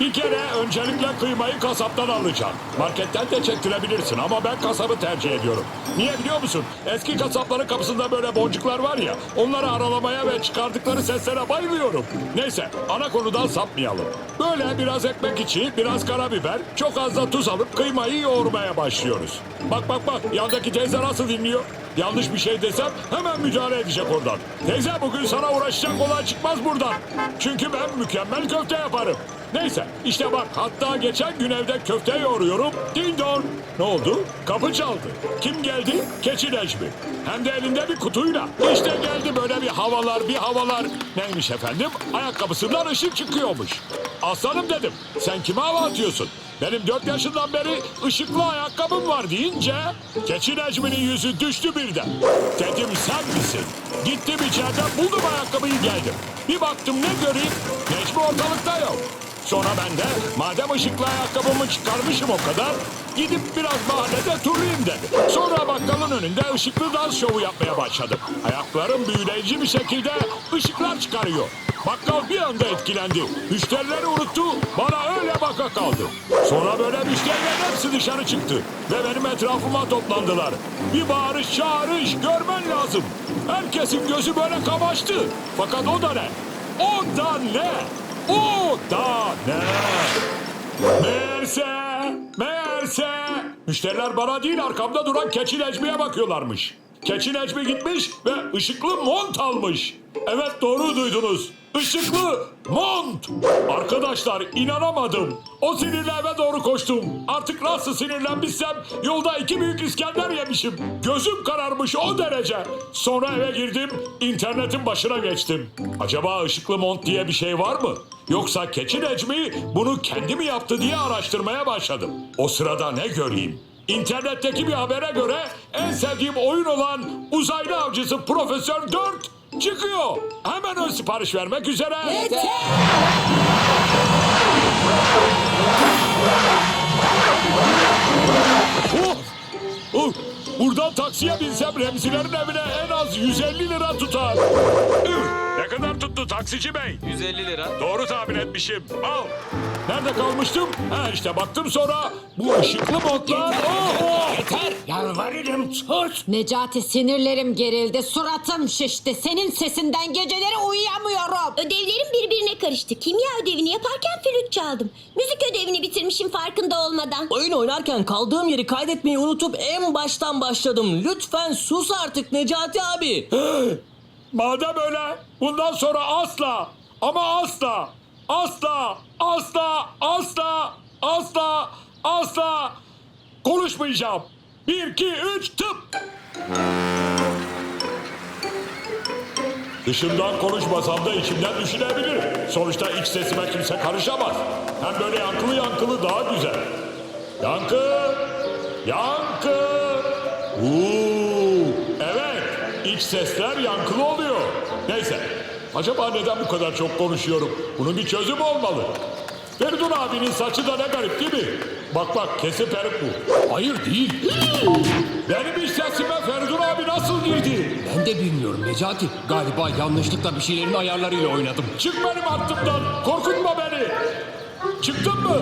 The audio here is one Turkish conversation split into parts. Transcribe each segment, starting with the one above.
Bir kere öncelikle kıymayı kasaptan alacaksın. Marketten de çektirebilirsin ama ben kasabı tercih ediyorum. Niye biliyor musun? Eski kasapların kapısında böyle boncuklar var ya, onları aralamaya ve çıkardıkları seslere bayılıyorum. Neyse, ana konudan sapmayalım. Böyle biraz ekmek içi, biraz karabiber, çok az da tuz alıp kıymayı yoğurmaya başlıyoruz. Bak bak bak, yandaki teyze nasıl dinliyor? Yanlış bir şey desem hemen müdahale edecek oradan. Teyze bugün sana uğraşacak olay çıkmaz buradan. Çünkü ben mükemmel köfte yaparım. Neyse işte bak hatta geçen gün evde köfte yoğuruyorum. Ding dong. Ne oldu? Kapı çaldı. Kim geldi? Keçi Necmi. Hem de elinde bir kutuyla. İşte geldi böyle bir havalar bir havalar. Neymiş efendim? Ayakkabısından ışık çıkıyormuş. Aslanım dedim. Sen kime hava atıyorsun? Benim dört yaşından beri ışıklı ayakkabım var deyince Keçi Necmi'nin yüzü düştü birden. Dedim sen misin? Gittim içeriden buldum ayakkabıyı geldim. Bir baktım ne göreyim? Necmi ortalıkta yok. Sonra ben de madem ışıklı ayakkabımı çıkarmışım o kadar gidip biraz mahallede turlayayım dedim. Sonra bakkalın önünde ışıklı dans şovu yapmaya başladım. Ayaklarım büyüleyici bir şekilde ışıklar çıkarıyor. Bakkal bir anda etkilendi. Müşterileri unuttu. Bana öyle baka kaldı. Sonra böyle müşterilerin hepsi dışarı çıktı. Ve benim etrafıma toplandılar. Bir bağırış çağırış görmen lazım. Herkesin gözü böyle kamaştı. Fakat o da ne? O da ne? Meğerse, meğerse müşteriler bana değil arkamda duran keçi Necmi'ye bakıyorlarmış. Keçi Necmi gitmiş ve ışıklı mont almış. Evet doğru duydunuz. Işıklı mont. Arkadaşlar inanamadım. O sinirle eve doğru koştum. Artık nasıl sinirlenmişsem yolda iki büyük İskender yemişim. Gözüm kararmış o derece. Sonra eve girdim, internetin başına geçtim. Acaba ışıklı mont diye bir şey var mı? Yoksa Keçi Necmi bunu kendi mi yaptı diye araştırmaya başladım. O sırada ne göreyim? İnternetteki bir habere göre en sevdiğim oyun olan Uzaylı Avcısı Profesör 4 çıkıyor. Hemen ön sipariş vermek üzere. Oh! Taksiye binsem Remzilerin evine en az 150 lira tutar. Üh! Ne kadar tuttu taksici bey? 150 lira. Doğru tahmin etmişim. Al. Nerede kalmıştım? Ha işte baktım sonra bu ışıklı modlar. Oh, oh. Yeter! Yalvarırım sus! Necati sinirlerim gerildi, suratım şişti. Senin sesinden geceleri uyuyamıyorum. Ödevlerim birbirine karıştı. Kimya ödevini yaparken flüt çaldım. Müzik ödevini bitirmişim farkında olmadan. Oyun oynarken kaldığım yeri kaydetmeyi unutup en baştan başladım. Lütfen sus artık Necati abi. Madem öyle bundan sonra asla ama asla asla asla asla asla asla konuşmayacağım. Bir, iki, üç, tıp. Dışımdan konuşmasam da içimden düşünebilirim. Sonuçta iç sesime kimse karışamaz. Hem böyle yankılı yankılı daha güzel. Yankı! Yankı! Uuu! Evet, iç sesler yankılı oluyor. Neyse, acaba neden bu kadar çok konuşuyorum? Bunun bir çözümü olmalı. Feridun abinin saçı da ne garip değil mi? Bak bak, kesin peruk bu. Hayır değil. Benim iç sesime Feridun abi nasıl girdi? Ben de bilmiyorum Necati. Galiba yanlışlıkla bir şeylerin ayarlarıyla oynadım. Çık benim hattımdan, korkutma beni. Çıktın mı?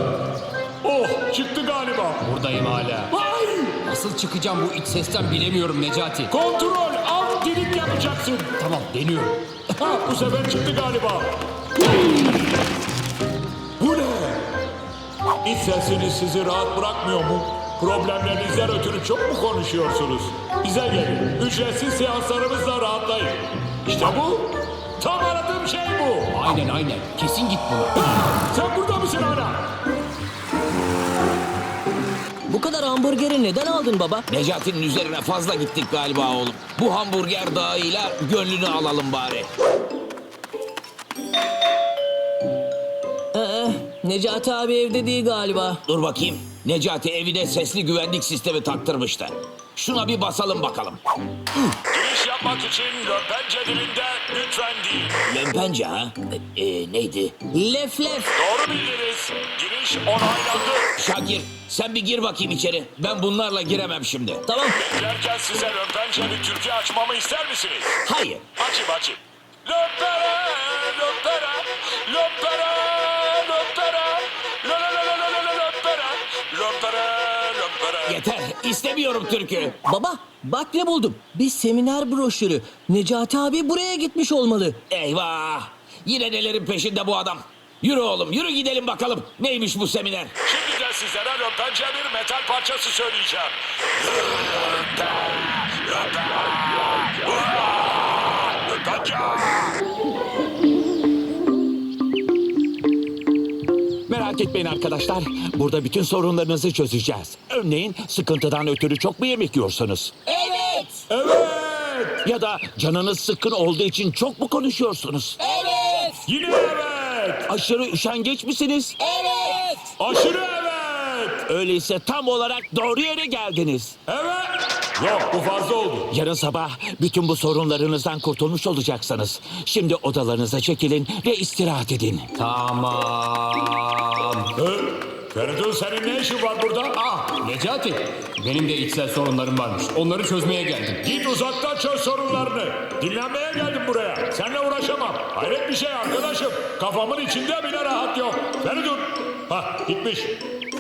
Oh, çıktı galiba. Buradayım hala. Vay! Nasıl çıkacağım bu iç sesten bilemiyorum Necati. Kontrol, alt dilik yapacaksın. Tamam deniyorum. Ha, bu sefer çıktı galiba. Bu ne? İç sesiniz sizi rahat bırakmıyor mu? Problemlerinizden ötürü çok mu konuşuyorsunuz? Bize gelin. Ücretsiz seanslarımızla rahatlayın. İşte bu. Tam aradığım şey bu. Aynen aynen. Kesin git buna. Sen burada mısın hala? Bu kadar hamburgeri neden aldın baba? Necati'nin üzerine fazla gittik galiba oğlum. Bu hamburger dağıyla gönlünü alalım bari. Ee, Necati abi evde değil galiba. Dur bakayım. Necati evine sesli güvenlik sistemi taktırmıştı. Şuna bir basalım bakalım. Giriş yapmak için löpence dilinde lütfen değil. Lömpence ha? Ee, neydi? Lef lef. Doğru bildiniz. Giriş iş onaylandı. Şakir sen bir gir bakayım içeri. Ben bunlarla giremem şimdi. Tamam. Beklerken size röpence bir türkü açmamı ister misiniz? Hayır. Açayım açayım. Löpere, löpere, löpere. Yeter. İstemiyorum türkü. Baba bak ne buldum. Bir seminer broşürü. Necati abi buraya gitmiş olmalı. Eyvah. Yine nelerin peşinde bu adam. Yürü oğlum yürü gidelim bakalım. Neymiş bu seminer? Şimdi de sizlere röpence bir metal parçası söyleyeceğim. Merak etmeyin arkadaşlar. Burada bütün sorunlarınızı çözeceğiz. Örneğin sıkıntıdan ötürü çok mu yemek yiyorsunuz? Evet. Evet! Ya da canınız sıkkın olduğu için çok mu konuşuyorsunuz? Evet. Yine evet! Aşırı üşengeç misiniz? Evet. Aşırı evet! Öyleyse tam olarak doğru yere geldiniz. Evet! Yok bu fazla oldu. Yarın sabah bütün bu sorunlarınızdan kurtulmuş olacaksınız. Şimdi odalarınıza çekilin ve istirahat edin. Tamam. Hı? Feridun senin ne işin var burada? Ah Necati. Benim de içsel sorunlarım varmış. Onları çözmeye geldim. Git uzaktan çöz sorunlarını. Dinlenmeye geldim buraya. Seninle uğraşamam. Hayret bir şey arkadaşım. Kafamın içinde bile rahat yok. Feridun. Hah gitmiş.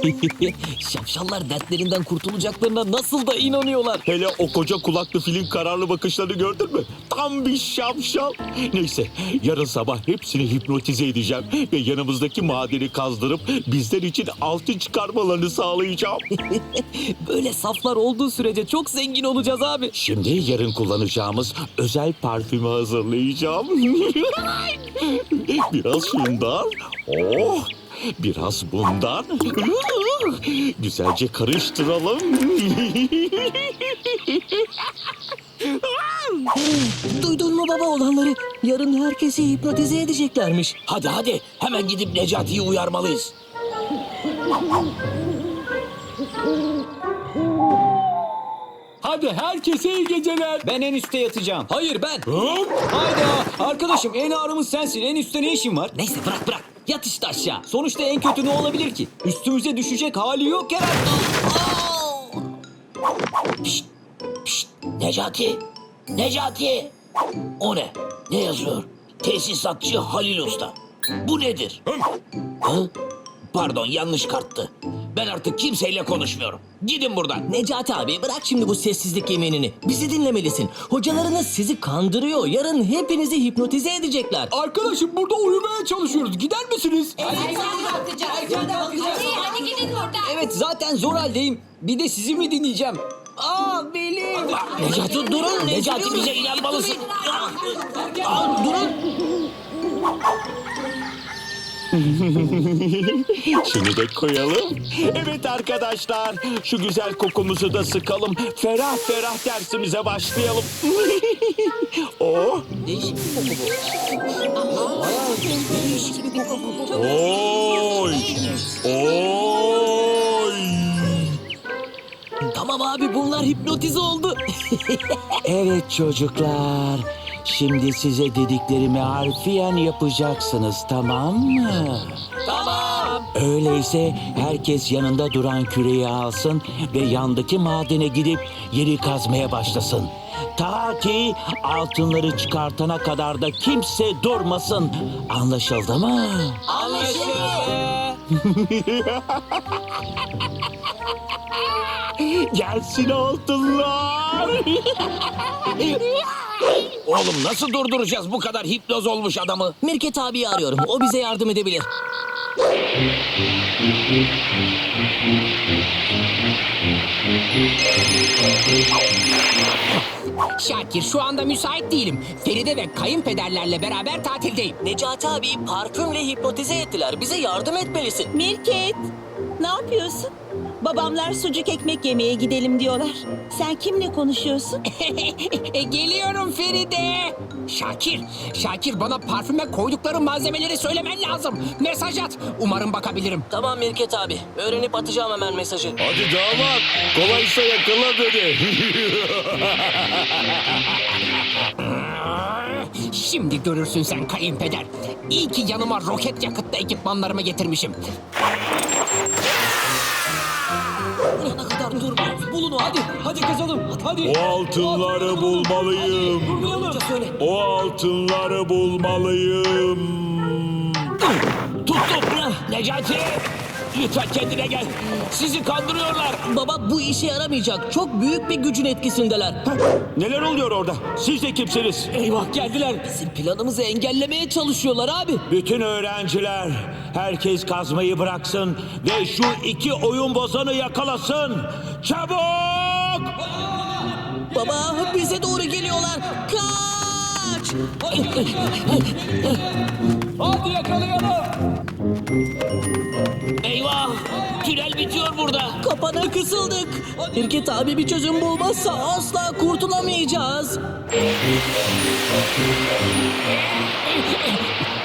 Şapşallar dertlerinden kurtulacaklarına nasıl da inanıyorlar. Hele o koca kulaklı filin kararlı bakışlarını gördün mü? Tam bir şapşal. Neyse yarın sabah hepsini hipnotize edeceğim ve yanımızdaki madeni kazdırıp bizler için altın çıkarmalarını sağlayacağım. Böyle saflar olduğu sürece çok zengin olacağız abi. Şimdi yarın kullanacağımız özel parfümü hazırlayacağım. Biraz şundan. Oh. Biraz bundan. Güzelce karıştıralım. Duydun mu baba olanları? Yarın herkesi hipnotize edeceklermiş. Hadi hadi hemen gidip Necati'yi uyarmalıyız. Hadi herkese iyi geceler. Ben en üstte yatacağım. Hayır ben. Hayda arkadaşım en ağrımız sensin. En üstte ne işin var? Neyse bırak bırak. Yat işte aşağı. Sonuçta en kötü ne olabilir ki? Üstümüze düşecek hali yok herhalde. Pişt, pişt, Necati, Necati. O ne? Ne yazıyor? Tesisatçı Halil Usta. Bu nedir? Hı? Pardon yanlış karttı. Ben artık kimseyle konuşmuyorum. Gidin buradan. Necati abi bırak şimdi bu sessizlik yeminini. Bizi dinlemelisin. Hocalarınız sizi kandırıyor. Yarın hepinizi hipnotize edecekler. Arkadaşım burada uyumaya çalışıyoruz. Gider misiniz? Hadi, hadi gidin buradan. Evet zaten zor haldeyim. Bir de sizi mi dinleyeceğim? Aa belim. Necati durun. Necati bize inanmalısın. Aa, durun. Şunu da koyalım. Evet arkadaşlar, şu güzel kokumuzu da sıkalım. Ferah ferah dersimize başlayalım. oh, Oy! Oy! Tamam abi bunlar hipnotize oldu. evet çocuklar. Şimdi size dediklerimi harfiyen yapacaksınız, tamam mı? tamam. Öyleyse herkes yanında duran küreği alsın ve yandaki madene gidip yeri kazmaya başlasın. Ta ki altınları çıkartana kadar da kimse durmasın. Anlaşıldı mı? Gelsin altınlar. Oğlum nasıl durduracağız bu kadar hipnoz olmuş adamı? Mirket abiyi arıyorum. O bize yardım edebilir. Şakir şu anda müsait değilim. Feride ve kayınpederlerle beraber tatildeyim. Necati abi parfümle hipnotize ettiler. Bize yardım etmelisin. Mirket, ne yapıyorsun? Babamlar sucuk ekmek yemeye gidelim diyorlar. Sen kimle konuşuyorsun? E, Geliyorum Feride. Şakir, Şakir bana parfüme koydukları malzemeleri söylemen lazım. Mesaj at. Umarım bakabilirim. Tamam Mirket abi. Öğrenip atacağım hemen mesajı. Hadi damat, kolaysa yakala beni. Şimdi görürsün sen kayınpeder. İyi ki yanıma roket yakıtlı ekipmanlarımı getirmişim. Bulana kadar durmuyoruz. Bulun o Hadi hadi kazalım. Hadi. O altınları bulmalıyım. Durmayalım. Söyle. O altınları bulmalıyım. Tuttum. Necati. Lütfen kendine gel. Sizi kandırıyorlar. Baba bu işe yaramayacak. Çok büyük bir gücün etkisindeler. Neler oluyor orada? Siz de kimsiniz? Eyvah geldiler. Bizim planımızı engellemeye çalışıyorlar abi. Bütün öğrenciler, herkes kazmayı bıraksın ve şu iki oyun bozanı yakalasın. Çabuk! Baba bize doğru geliyorlar. Kaç! Hadi yakalayalım. Eyvah. Tünel bitiyor burada. Kapana kısıldık. Mirket abi bir çözüm bulmazsa asla kurtulamayacağız.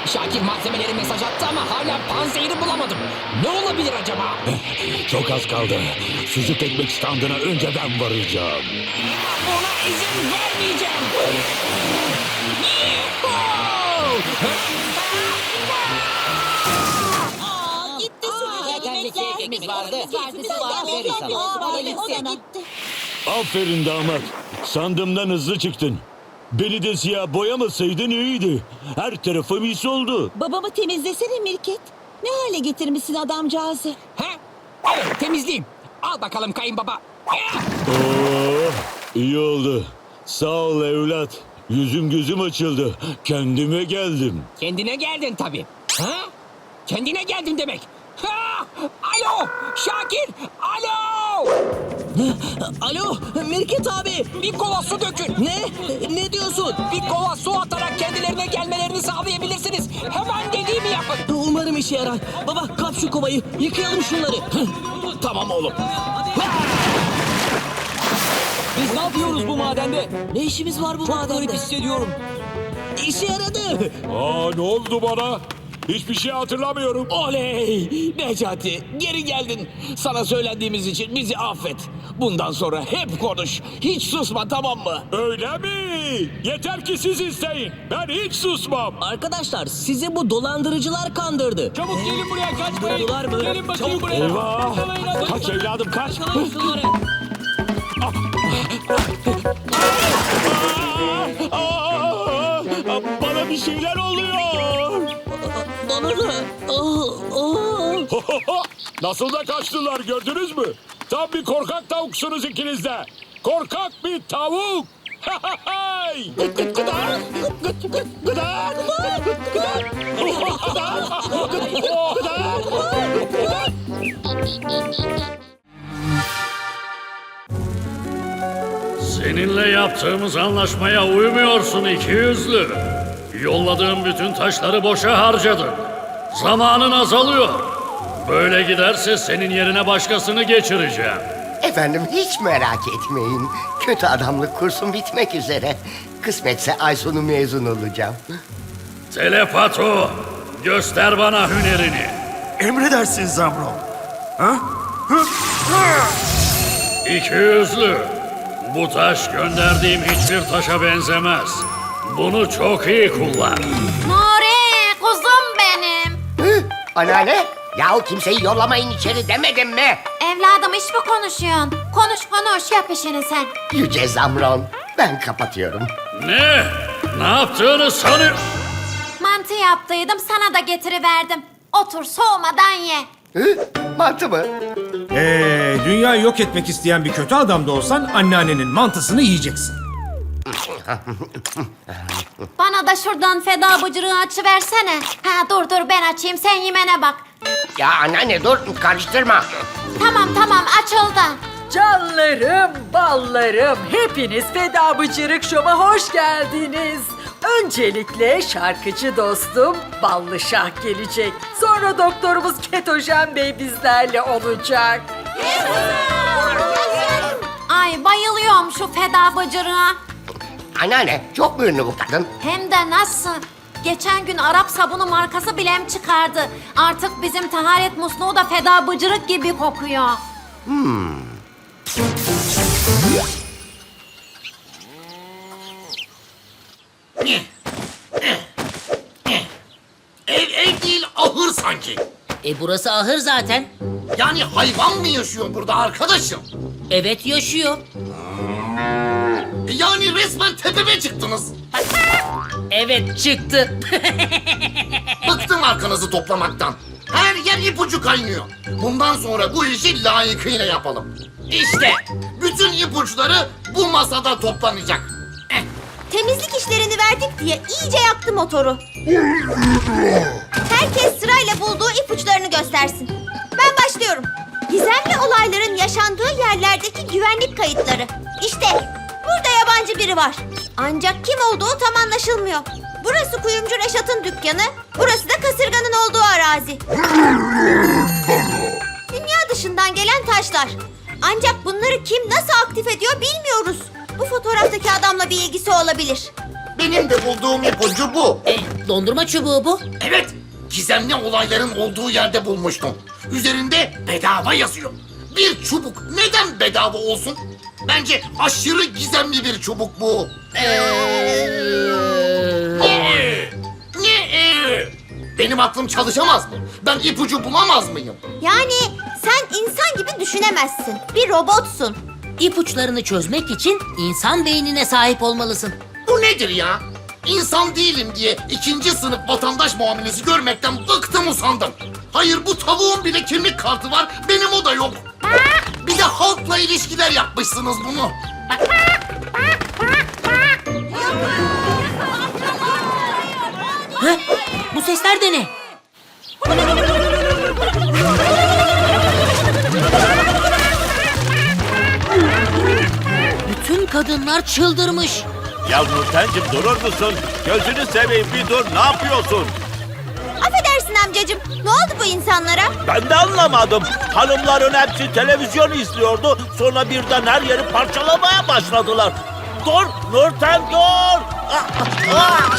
Şakir malzemeleri mesaj attı ama hala panzehiri bulamadım. Ne olabilir acaba? Çok az kaldı. Sucuk ekmek standına önce ben varacağım. Buna izin vermeyeceğim. ekmekler. vardı. Aferin sana. O da gitti. Aferin damat. Sandığımdan hızlı çıktın. Beni de siyah boyamasaydın iyiydi. Her tarafım mis oldu. Babamı temizlesene Mirket. Ne hale getirmişsin adamcağızı. Ha? Evet temizleyeyim. Al bakalım kayınbaba. Oo, iyi oldu. Sağ ol evlat. Yüzüm gözüm açıldı. Kendime geldim. Kendine geldin tabii. Ha? Kendine geldin demek. Alo! Şakir! Alo! Alo Mirket abi. Bir kova su dökün. Ne? Ne diyorsun? Bir kova su atarak kendilerine gelmelerini sağlayabilirsiniz. Hemen dediğimi yapın. Umarım işe yarar. Baba kap şu kovayı. Yıkayalım şunları. Tamam oğlum. Biz ne yapıyoruz bu madende? Ne işimiz var bu Çok madende? garip hissediyorum. İşe yaradı. Aa ne oldu bana? Hiçbir şey hatırlamıyorum. Oley! Necati geri geldin. Sana söylendiğimiz için bizi affet. Bundan sonra hep konuş. Hiç susma tamam mı? Öyle mi? Yeter ki siz isteyin. Ben hiç susmam. Arkadaşlar sizi bu dolandırıcılar kandırdı. Çabuk gelin buraya kaçmayın. Vurdular mı? Gelin bakayım buraya. Eyvah! Yakalayın hadi. Kaç evladım kaç! Yakalayın şunları. Aa, bana bir şeyler oluyor. Bana da. Aa. Nasıl da kaçtılar gördünüz mü? Tam bir korkak tavuksunuz ikiniz de. Korkak bir tavuk. Seninle yaptığımız anlaşmaya uymuyorsun iki yüzlü. Yolladığım bütün taşları boşa harcadın. Zamanın azalıyor. Böyle giderse senin yerine başkasını geçireceğim. Efendim hiç merak etmeyin. Kötü adamlık kursum bitmek üzere. Kısmetse ay sonu mezun olacağım. Telepato, göster bana hünerini. Emredersin Zamro. İki yüzlü. Bu taş gönderdiğim hiçbir taşa benzemez. Bunu çok iyi kullan. Nuri kuzum benim. Hı? Anneanne? Yahu kimseyi yollamayın içeri demedim mi? Evladım iş mi konuşuyorsun? Konuş konuş yap işini sen. Yüce Zamron. Ben kapatıyorum. Ne? Ne yaptığını sanıyor? Mantı yaptıydım sana da getiriverdim. Otur soğumadan ye. Hı? Mantı mı? Ee, dünyayı yok etmek isteyen bir kötü adam da olsan anneannenin mantısını yiyeceksin. Bana da şuradan feda bıcırığı açıversene. Ha dur dur ben açayım sen yemene bak. Ya anneanne dur karıştırma. Tamam tamam aç ol da. Canlarım, ballarım, hepiniz Feda Bıcırık Şov'a hoş geldiniz. Öncelikle şarkıcı dostum Ballı Şah gelecek. Sonra doktorumuz Ketojen Bey bizlerle olacak. Ay bayılıyorum şu feda bıcırığa. Anneanne çok mu ünlü bu kadın? Hem de nasıl? Geçen gün Arap sabunu markası bilem çıkardı. Artık bizim taharet musluğu da feda bıcırık gibi kokuyor. Ev ev değil ahır sanki. E burası ahır zaten. Yani hayvan mı yaşıyor burada arkadaşım? Evet yaşıyor. Yani resmen tepeme çıktınız. Evet çıktı. Bıktım arkanızı toplamaktan. Her yer ipucu kaynıyor. Bundan sonra bu işi layıkıyla yapalım. İşte bütün ipuçları bu masada toplanacak. Temizlik işlerini verdik diye iyice yaktı motoru. Herkes sırayla bulduğu ipuçlarını göstersin. Ben başlıyorum. Gizemli olayların yaşandığı yerlerdeki güvenlik kayıtları. İşte burada yabancı biri var. Ancak kim olduğu tam anlaşılmıyor. Burası kuyumcu Reşat'ın dükkanı, burası da kasırganın olduğu arazi. Dünya dışından gelen taşlar. Ancak bunları kim nasıl aktif ediyor bilmiyoruz. Bu fotoğraftaki adamla bir ilgisi olabilir. Benim de bulduğum ipucu bu. E, dondurma çubuğu bu. Evet, gizemli olayların olduğu yerde bulmuştum. Üzerinde bedava yazıyor. Bir çubuk neden bedava olsun? Bence aşırı gizemli bir çubuk bu. Ne? Ne? Benim aklım çalışamaz mı? Ben ipucu bulamaz mıyım? Yani sen insan gibi düşünemezsin. Bir robotsun. İpuçlarını çözmek için insan beynine sahip olmalısın. Bu nedir ya? İnsan değilim diye ikinci sınıf vatandaş muamelesi görmekten bıktım usandım. Hayır bu tavuğun bile kimlik kartı var, benim o da yok. Bir de halkla ilişkiler yapmışsınız bunu. Hı? Bu sesler de ne? Bütün kadınlar çıldırmış. Ya Nurten'cim durur musun? Gözünü seveyim bir dur ne yapıyorsun? Affedersin amcacığım. Ne oldu bu insanlara? Ben de anlamadım. Hanımların hepsi televizyon izliyordu. Sonra birden her yeri parçalamaya başladılar. Dur Nurten dur. Ah, ah,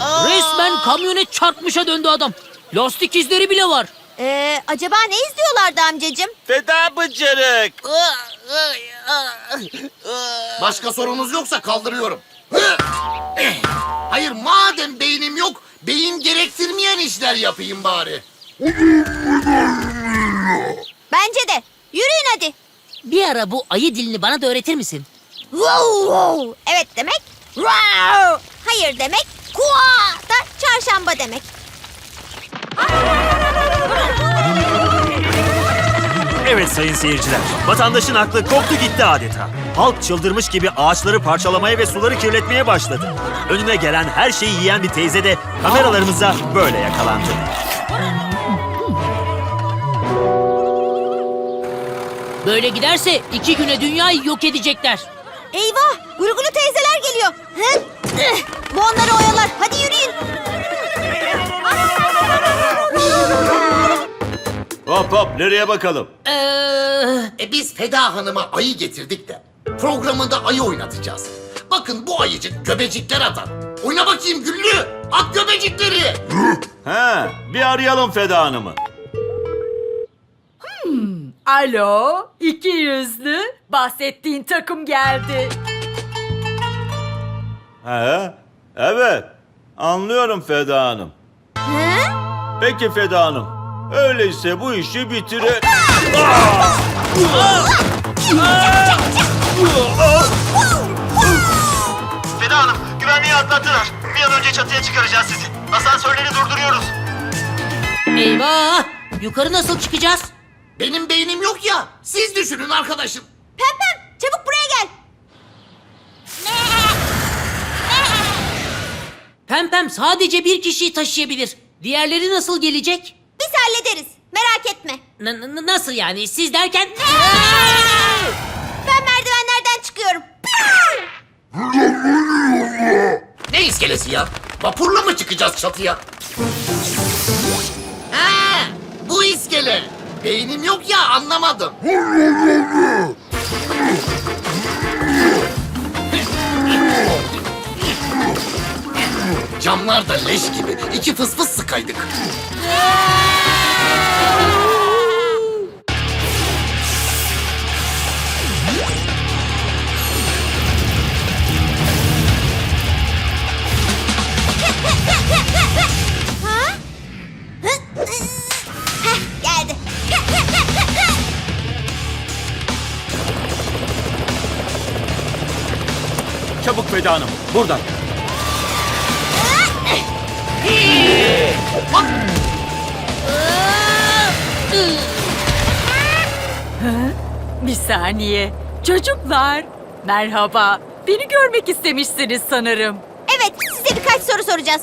ah. Resmen kamyonet çarpmışa döndü adam. Lastik izleri bile var. Ee, acaba ne izliyorlardı amcacığım? Feda bıcırık. Başka sorunuz yoksa kaldırıyorum. Eh, Hayır madem beynim yok, beyin gerektirmeyen işler yapayım bari. Bence de. Yürüyün hadi. Bir ara bu ayı dilini bana da öğretir misin? Wow, wow. Evet demek. Wow. Hayır demek. Kua da çarşamba demek. Evet sayın seyirciler, vatandaşın aklı koptu gitti adeta. Halk çıldırmış gibi ağaçları parçalamaya ve suları kirletmeye başladı. Önüne gelen her şeyi yiyen bir teyze de kameralarımıza böyle yakalandı. Böyle giderse iki güne dünyayı yok edecekler. Eyvah! Gurgulu teyzeler geliyor. Hı? Bu onları oyalar. Hadi yürüyün. Hop hop nereye bakalım? Ee, E biz Feda Hanım'a ayı getirdik de programında ayı oynatacağız. Bakın bu ayıcık göbecikler atar. Oyna bakayım Güllü. At göbecikleri. He, bir arayalım Feda Hanım'ı. Alo, iki yüzlü. Bahsettiğin takım geldi. He, evet. Anlıyorum Feda Hanım. Peki Feda Hanım. Öyleyse bu işi bitire... Feda Hanım, güvenliği atlattılar. Bir an önce çatıya çıkaracağız sizi. Asansörleri durduruyoruz. eyvah! Yukarı nasıl çıkacağız? Benim beynim yok ya. Siz düşünün arkadaşım. Pempem çabuk buraya gel. Pempem sadece bir kişiyi taşıyabilir. Diğerleri nasıl gelecek? Biz hallederiz. Merak etme. N- n- nasıl yani? Siz derken... Ne iskelesi ya? Vapurla mı çıkacağız çatıya? Ha, bu iskele. Beynim yok ya anlamadım. Camlar da leş gibi. İki fıs fıs sıkaydık. Valide Hanım, buradan. Bir saniye. Çocuklar, merhaba. Beni görmek istemişsiniz sanırım. Evet, size birkaç soru soracağız.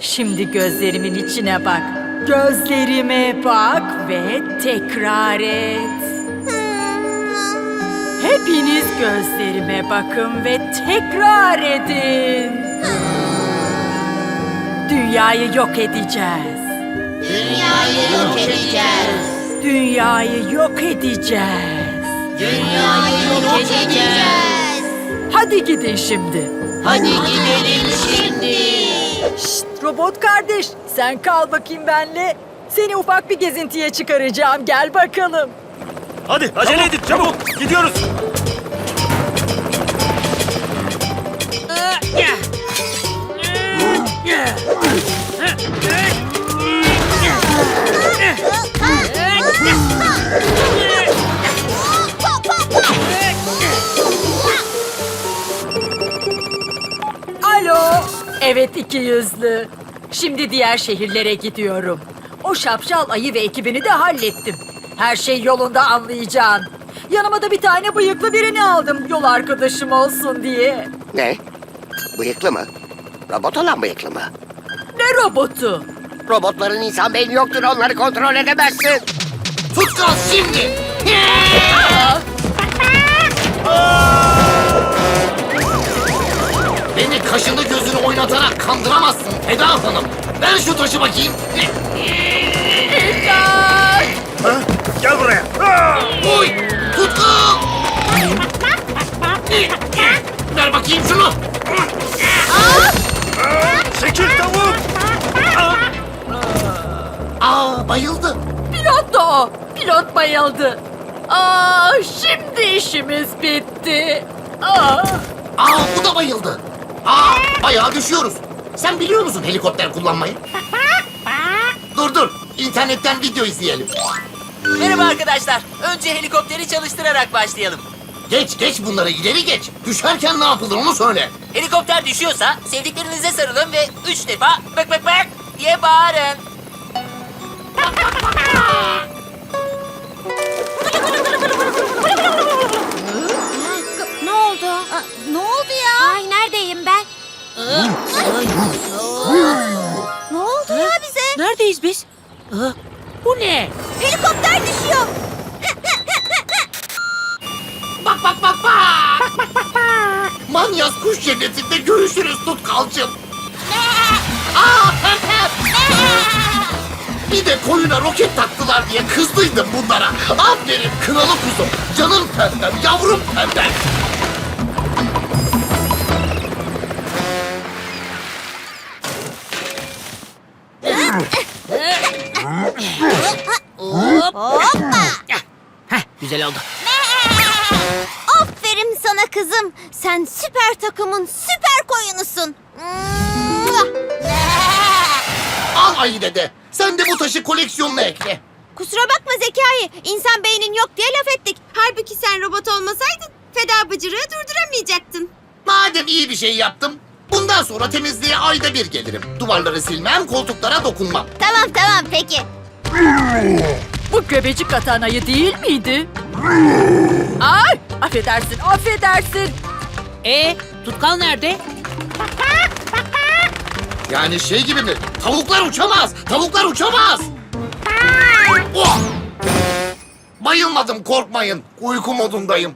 Şimdi gözlerimin içine bak. Gözlerime bak ve tekrar et. Hepiniz gözlerime bakın ve tekrar edin. Dünyayı yok edeceğiz. Dünyayı yok edeceğiz. Dünyayı yok edeceğiz. Dünyayı yok edeceğiz. Hadi gidin şimdi. Hadi gidelim şimdi. Şşt, robot kardeş, sen kal bakayım benle. Seni ufak bir gezintiye çıkaracağım. Gel bakalım. Hadi acele edin çabuk. Gidiyoruz. Alo. Evet iki yüzlü. Şimdi diğer şehirlere gidiyorum. O şapşal ayı ve ekibini de hallettim. Her şey yolunda anlayacağın. Yanıma da bir tane bıyıklı birini aldım yol arkadaşım olsun diye. Ne? Bıyıklı mı? Robot olan bıyıklı mı? Ne robotu? Robotların insan beyni yoktur onları kontrol edemezsin. Tut gaz şimdi. Beni kaşını gözünü oynatarak kandıramazsın Eda Hanım. Ver şu taşı bakayım. Ha? Gel buraya. Ah! Oy! Tutkum! Ver bakayım şunu. Çekil tavuk. Aa bayıldı. Pilot da o. Pilot bayıldı. Aa, şimdi işimiz bitti. Aa. Aa bu da bayıldı. Aa bayağı düşüyoruz. Sen biliyor musun helikopter kullanmayı? Dur dur. İnternetten video izleyelim. Merhaba arkadaşlar. Önce helikopteri çalıştırarak başlayalım. Geç geç bunları ileri geç. Düşerken ne yapılır onu söyle. Helikopter düşüyorsa sevdiklerinize sarılın ve üç defa bak bak bak diye bağırın. Ne oldu? ne oldu ya? Ay neredeyim ben? ne oldu ya bize? Neredeyiz biz? Aa, bu ne? Helikopter düşüyor. Bak bak bak bak. Manyas kuş cennetinde görüşürüz tutkalcım. Aa. Bir de koyuna roket taktılar diye kızdıydım bunlara. Aferin kınalı kuzum. Canım pembem, yavrum pembem. Kızım. Sen süper takımın süper koyunusun. Al ayı dede. Sen de bu taşı koleksiyonuna ekle. Kusura bakma Zekai. İnsan beynin yok diye laf ettik. Halbuki sen robot olmasaydın feda bıcırığı durduramayacaktın. Madem iyi bir şey yaptım, bundan sonra temizliğe ayda bir gelirim. Duvarları silmem, koltuklara dokunmam. Tamam tamam peki. Bu göbecik atan ayı değil miydi? Ay, affedersin, affedersin. E, tutkal nerede? Yani şey gibi mi? Tavuklar uçamaz! Tavuklar uçamaz! Oh! Bayılmadım korkmayın. Uyku modundayım.